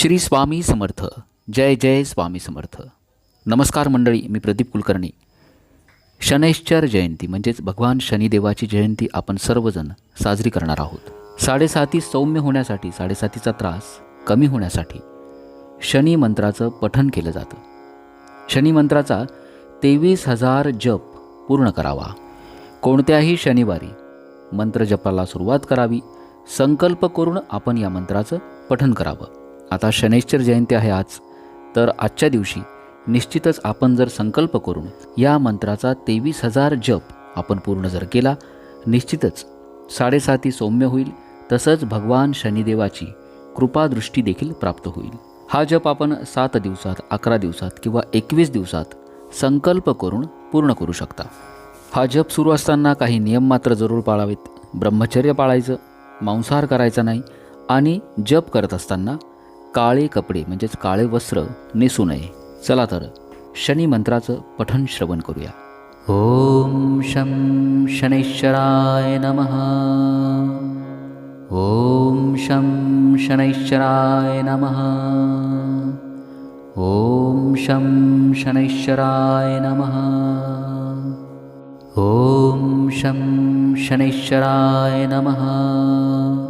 श्री स्वामी समर्थ. जय जय स्वामी समर्थ. नमस्कार मंडळी मी प्रदीप कुलकर्णी. शनैश्चर जयंती म्हणजेच भगवान शनिदेवाची जयंती आपण सर्वजण साजरी करणार आहोत. साडेसाती सौम्य होण्यासाठी साडेसातीचा त्रास कमी होण्यासाठी शनी मंत्राचं पठण केलं जातं. शनी मंत्राचा तेवीस हजार जप पूर्ण करावा. कोणत्याही शनिवारी मंत्रजपाला सुरुवात करावी. संकल्प करून आपण या मंत्राचं पठण करावं. आता शनैश्चर जयंती आहे आज तर आजच्या दिवशी निश्चितच आपण जर संकल्प करून या मंत्राचा तेवीस हजार जप आपण पूर्ण जर केला निश्चितच साडेसाती सौम्य होईल तसंच भगवान शनिदेवाची कृपादृष्टी देखील प्राप्त होईल. हा जप आपण सात दिवसात अकरा दिवसात किंवा एकवीस दिवसात संकल्प करून पूर्ण करू शकता. हा जप सुरू असताना काही नियम मात्र जरूर पाळावेत. ब्रह्मचर्य पाळायचं मांसाहार करायचा नाही आणि जप करत असताना काळे कपडे म्हणजेच काळे वस्त्र नेसू नये. चला तर शनी मंत्राचं पठण श्रवण करूया. ओम शं शनैश्चराय नमः. ओम शं शनैश्चराय नमः. ओम शं शनैश्चराय नमः. ओम शं शनैश्चराय नमः.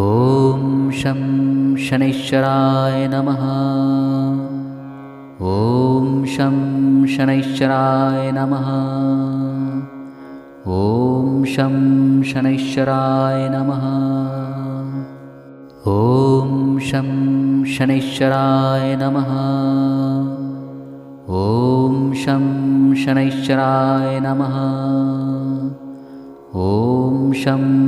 ॐ शं शनैश्चराय नमः। ॐ शं शनैश्चराय नमः। ॐ शं शनैश्चराय नमः। ॐ शं शनैश्चराय नमः। ॐ शं शनैश्चराय नमः। ॐ शं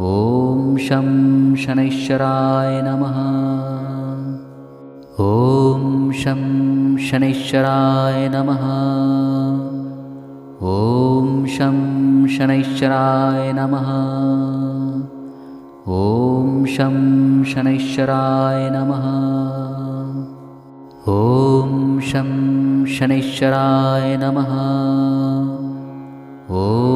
ॐ शं शनैश्चराय नमः। ॐ शं शनैश्चराय नमः। ॐ शं शनैश्चराय नमः। ॐ शं शनैश्चराय नमः। ॐ शं शनैश्चराय नमः। ॐ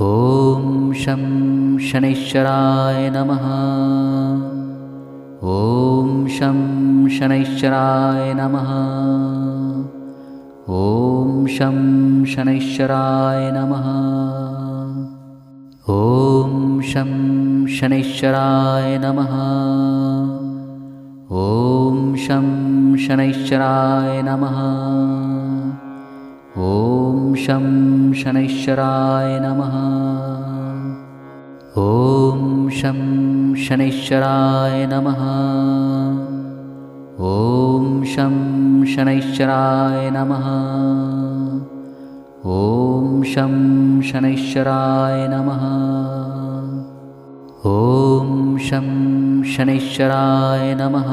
ॐ शं शनैश्चराय नमः। ॐ शं शनैश्चराय नमः। ॐ शं शनैश्चराय नमः। ॐ शं शनैश्चराय नमः। ॐ शं शनैश्चराय नमः। ॐ शं शनैश्चराय नमः। ॐ शं शनैश्चराय नमः। ॐ शं शनैश्चराय नमः। ॐ शं शनैश्चराय नमः। ॐ शं शनैश्चराय नमः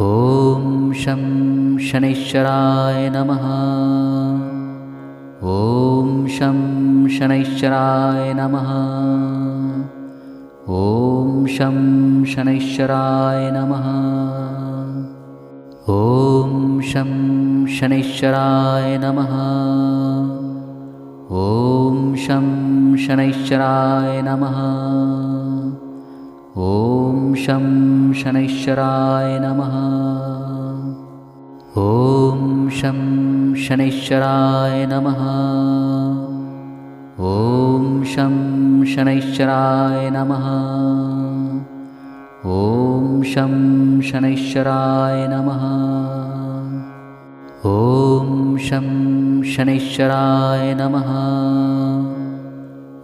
ॐ शं शनैश्चराय नमः। ॐ शं शनैश्चराय नमः। ॐ शं शनैश्चराय नमः। ॐ शं शनैश्चराय नमः। ॐ शं शनैश्चराय नमः। ॐ शं शनैश्चराय नमः। ॐ शं शनैश्चराय नमः। ॐ शं शनैश्चराय नमः। ॐ शं शनैश्चराय नमः। ॐ शं शनैश्चराय नमः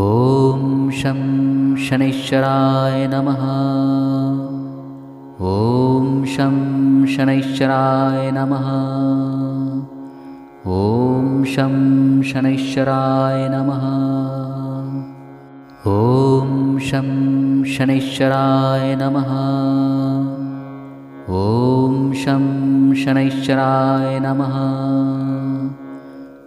ॐ शं शनैश्चराय नमः। ॐ शं शनैश्चराय नमः। ॐ शं शनैश्चराय नमः। ॐ शं शनैश्चराय नमः। ॐ शं शनैश्चराय नमः